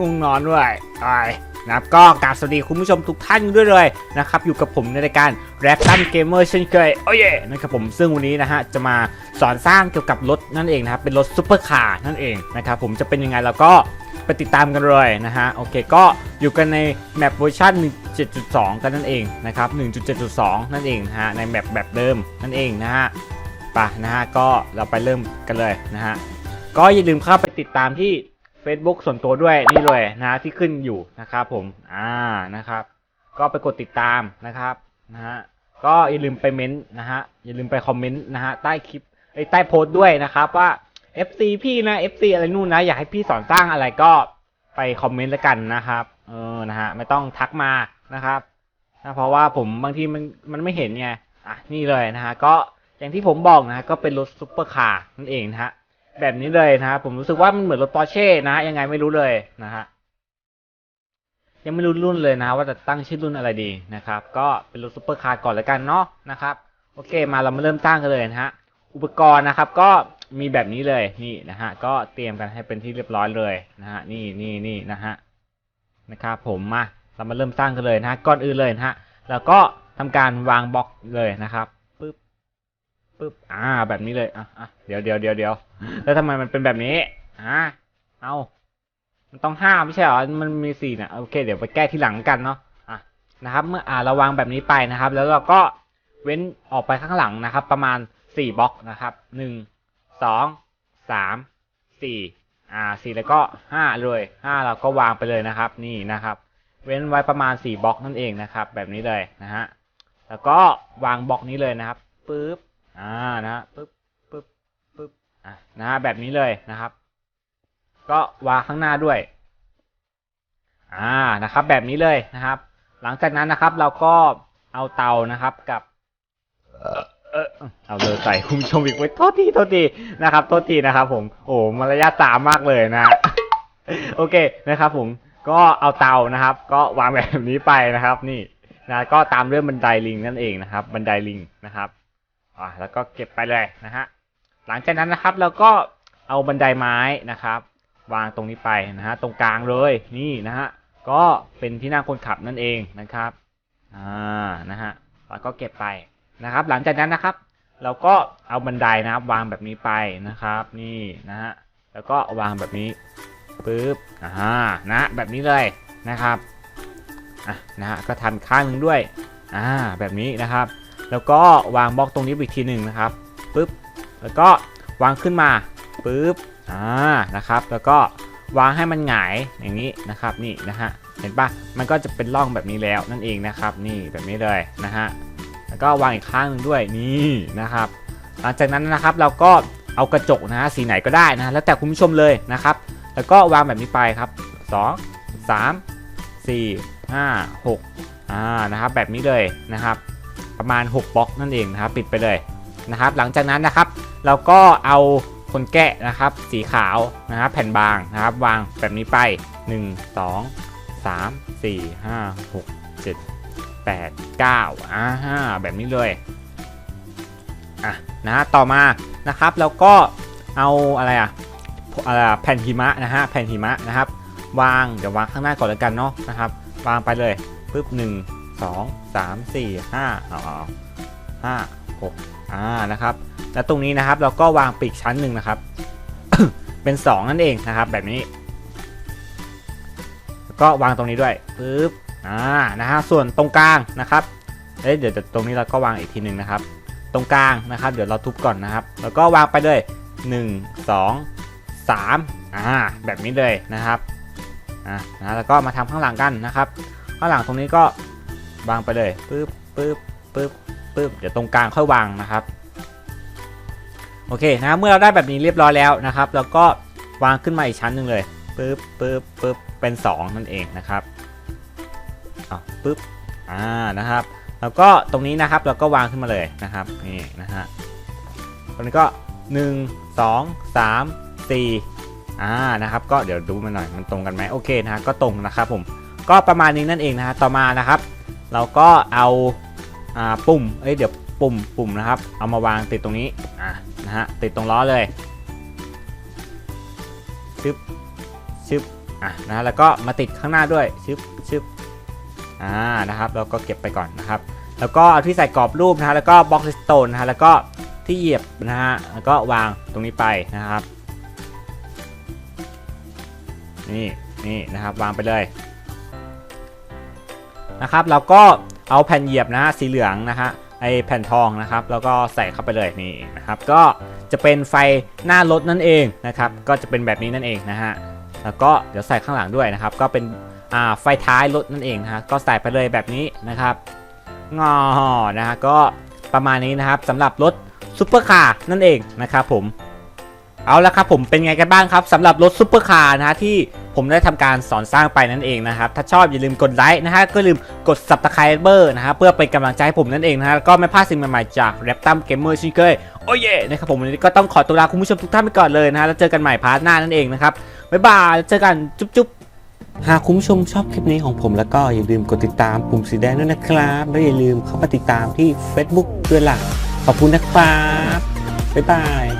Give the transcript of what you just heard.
อุ้งนอนด้วยไอ้นะครับก็กราบสวัสดีคุณผู้ชมทุกท่านด้วยเลยนะครับอยู่กับผมในรายการแรปตันเกมเมอร์เช่นเคยโอ้ยนะครับผมซึ่งวันนี้นะฮะจะมาสอนสร้างเกี่ยวกับรถนั่นเองนะครับเป็นรถซุปเปอร์คาร์นั่นเองนะครับผมจะเป็นยังไงแล้วก็ไปติดตามกันเลยนะฮะโอเคก็อยู่กันในแมปเวอร์ชัน1.7.2 กันนั่นเองนะครับ1.7.2 นั่นเองนะฮะในแมปแบบเดิมนั่นเองนะฮะไปนะฮะก็เราไปเริ่มกันเลยนะฮะก็อย่าลืมเข้าไปติดตามที่ Facebook ส่วนตัวด้วยนี่เลยนะที่ขึ้นอยู่นะครับผมอ่านะครับ ก็ไปกดติดตามนะครับนะฮะก็อย่าลืมไปเม้นต์นะฮะอย่าลืมไปคอมเมนต์นะฮะใต้คลิปไอ้ใต้โพสต์ด้วยนะครับว่า FC พี่นะ FC อะไรนู่นนะ อยากให้พี่สอนสร้างอะไรก็ไปคอมเมนต์แล้วกันนะครับเออนะฮะไม่ต้องทักมานะครับนะเพราะว่าผมบางทีมันมันไม่เห็นไงอะนี่เลยนะฮะก็อย่างที่ผมบอกนะฮะก็เป็นรถซุปเปอร์คาร์นั่นเองนะฮะ แบบนี้เลยนะฮะผมรู้สึกว่ามันเหมือนรถปอร์เช่นะยังไงไม่รู้เลยนะฮะยังไม่รู้รุ่นเลยนะ ว่าจะตั้งชื่อรุ่นอะไรดีนะครับ ก็เป็นรถซุปเปอร์คาร์ก่อนแล้วกันเนาะนะครับ โอเคมาเรามาเริ่มตั้งกันเลยนะฮะอุปกรณ์นะครับก็มีแบบนี้เลยนี่นะฮะก็เตรียมกันให้เป็นที่เรียบร้อยเลยนะฮะนี่นี่นี่นะฮะนะครับผมมาเรามาเริ่มสร้างกันเลยนะฮะก่อนอื่นเลยนะฮะแล้วก็ทำการวางบล็อกเลยนะครับ ปึ๊บอ่า แบบนี้เลยอะอะเดี๋ยวเดี๋ยวเดี๋ยวเดี๋ยวแล้วทำไมมันเป็นแบบนี้อ่าเอามันต้องห้าไม่ใช่เหรอมันมีสี่เนี่ยโอเค เดี๋ยวไปแก้ที่หลังกันเนาะอะนะครับ เมื่ออ่าเราวางแบบนี้ไปนะครับ แล้วเราก็เว้นออกไปข้างหลังนะครับ ประมาณสี่บล็อกนะครับหนึ่งสองสามสี่อ่าสี่แล้วก็ห้าเลยห้าเราก็วางไปเลยนะครับ นี่นะครับ เว้นไว้ประมาณสี่บล็อกนั่นเองนะครับ แบบนี้เลยนะฮะแล้วก็วางบล็อกนี้เลยนะครับปึ๊บ อ่านะปึ๊บปึ๊บปึ๊บอะนะฮะแบบนี้เลยนะครับ ก็วางข้างหน้าด้วย อ่านะครับ แบบนี้เลยนะครับ หลังจากนั้นนะครับ เราก็เอาเตานะครับกับ เออเอาเลยใส่คุณชมอีกไว้โทษทีโทษทีนะครับโทษทีนะครับผมโอ้มารยาทสามมากเลยนะโอเคนะครับ ผมก็เอาเตานะครับ ก็วางแบบนี้ไปนะครับ นี่นะก็ตามเรื่องบันไดลิงนั่นเองนะครับ บันไดลิงนะครับ อ่าแล้วก็เก็บไปเลยนะฮะหลังจากนั้นนะครับเราก็เอาบันไดไม้นะครับ วางตรงนี้ไปนะฮะตรงกลางเลยนี่นะฮะก็เป็นที่นั่งคนขับนั่นเองนะครับอ่านะฮะแล้วก็เก็บไปนะครับ หลังจากนั้นนะครับ เราก็เอาบันไดนะครับ วางแบบนี้ไปนะครับ นี่นะฮะแล้วก็วางแบบนี้ปึ๊บอ่านะแบบนี้เลยนะครับอะนะฮะก็ทำข้างหนึ่งด้วยอ่าแบบนี้นะครับ แล้วก็วางบล็อกตรงนี้อีกทีหนึ่งนะครับปึ๊บแล้วก็วางขึ้นมาปึ๊บอ่านะครับ แล้วก็วางให้มันหงายอย่างนี้นะครับนี่นะฮะเห็นปะมันก็จะเป็นร่องแบบนี้แล้วนั่นเองนะครับ นี่แบบนี้เลยนะฮะแล้วก็วางอีกข้างหนึ่งด้วยนี่นะครับ หลังจากนั้นนะครับเราก็เอากระจกนะฮะสีไหนก็ได้นะแล้วแต่คุณผู้ชมเลยนะครับ แล้วก็วางแบบนี้ไปครับ 2 3 4 5 6อ่านะครับแบบนี้เลยนะครับ ประมาณ 6บล็อกนั่นเองนะครับ ปิดไปเลยนะครับ หลังจากนั้นนะครับ เราก็เอาคนแกะนะครับ สีขาวนะครับ แผ่นบางนะครับ วางแบบนี้ไป 1 2 3 4 5 6 7 8 9อ่าแบบนี้เลยอะนะต่อมานะครับเราก็เอาอะไรอะอะไรแผ่นหิมะนะฮะแผ่นหิมะนะครับ วางเดี๋ยววางข้างหน้าก่อนแล้วกันเนาะนะครับ วางไปเลยปึ๊บหนึ่ง สองสามสี่ห้าอ๋อห้าหกอ่านะครับ แล้วตรงนี้นะครับเราก็วางปีกชั้นหนึ่งนะครับ เป็น 2 นั่นเองนะครับ แบบนี้ ก็วางตรงนี้ด้วยปึ๊บอ่านะฮะส่วนตรงกลางนะครับเอ้ยเดี๋ยวตรงนี้เราก็วางอีกทีหนึ่งนะครับ ตรงกลางนะครับ เดี๋ยวเราทุบก่อนนะครับ แล้วก็วางไปเลย 1 2 3อ่าแบบนี้เลยนะครับอ่านะแล้วก็มาทำข้างหลังกันนะครับ ข้างหลังตรงนี้ก็ วางไปเลยปึ๊บปึ๊บปึ๊บปึ๊บเดี๋ยวตรงกลางค่อยวางนะครับโอเคนะเมื่อเราได้แบบนี้เรียบร้อยแล้วนะครับ แล้วก็วางขึ้นมาอีกชั้นหนึ่งเลยปึ๊บปึ๊บปึ๊บเป็น 2 นั่นเองนะครับอะปึ๊บอ่านะครับ แล้วก็ตรงนี้นะครับเราก็วางขึ้นมาเลยนะครับนี่นะฮะตรงนี้ก็ 1 2 3 4อ่านะครับ ก็เดี๋ยวดูมันหน่อยมันตรงกันไหมโอเคนะฮะก็ตรงนะครับผมก็ประมาณนี้นั่นเองนะฮะต่อมานะครับ เราก็เอาอาปุ่มเอ้ยเดี๋ยวปุ่มปุ่มนะครับ เอามาวางติดตรงนี้อะนะฮะติดตรงล้อเลยชึบชึบอะนะแล้วก็มาติดข้างหน้าด้วยชึบชึบอ่านะครับแล้วก็เก็บไปก่อนนะครับ แล้วก็เอาที่ใส่กรอบรูปนะฮะแล้วก็บล็อกสโตนนะฮะแล้วก็ที่เหยียบนะฮะแล้วก็วางตรงนี้ไปนะครับ นี่นี่นะครับวางไปเลย นะครับแล้วก็เอาแผ่นเหยียบนะฮะสีเหลืองนะฮะไอแผ่นทองนะครับ แล้วก็ใส่เข้าไปเลยนี่นะครับ ก็จะเป็นไฟหน้ารถนั่นเองนะครับ ก็จะเป็นแบบนี้นั่นเองนะฮะแล้วก็เดี๋ยวใส่ข้างหลังด้วยนะครับ ก็เป็นอ่าไฟท้ายรถนั่นเองนะฮะก็ใส่ไปเลยแบบนี้นะครับงอนะฮะก็ประมาณนี้นะครับสำหรับรถซุปเปอร์คาร์นั่นเองนะครับผมเอาละครับผมเป็นไงกันบ้างครับสำหรับรถซุปเปอร์คาร์นะฮะที่ ผมได้ทำการสอนสร้างไปนั่นเองนะครับ ถ้าชอบอย่าลืมกดไลค์นะฮะก็ลืมกด subscribe นะฮะเพื่อเป็นกำลังใจให้ผมนั่นเองนะฮะก็ไม่พลาดสิ่งใหม่ๆจาก r a p t o m Gamer เช่นเคยโอ้เย่นะครับผมวันนี้ก็ต้องขอตัวลาคุณผู้ชมทุกท่านไปก่อนเลยนะฮะแล้วเจอกันใหม่พาร์ทหน้านั่นเองนะครับบ๊ายบายเจอกันจุ๊บจุ๊บหากคุณผู้ชมชอบคลิปนี้ของผมแล้วก็อย่าลืมกดติดตามปุ่มสีแดงด้วยนะครับ แล้วอย่าลืมเข้ามาติดตามที่ Facebook ด้วยล่ะ ขอบคุณนะครับ บ๊ายบาย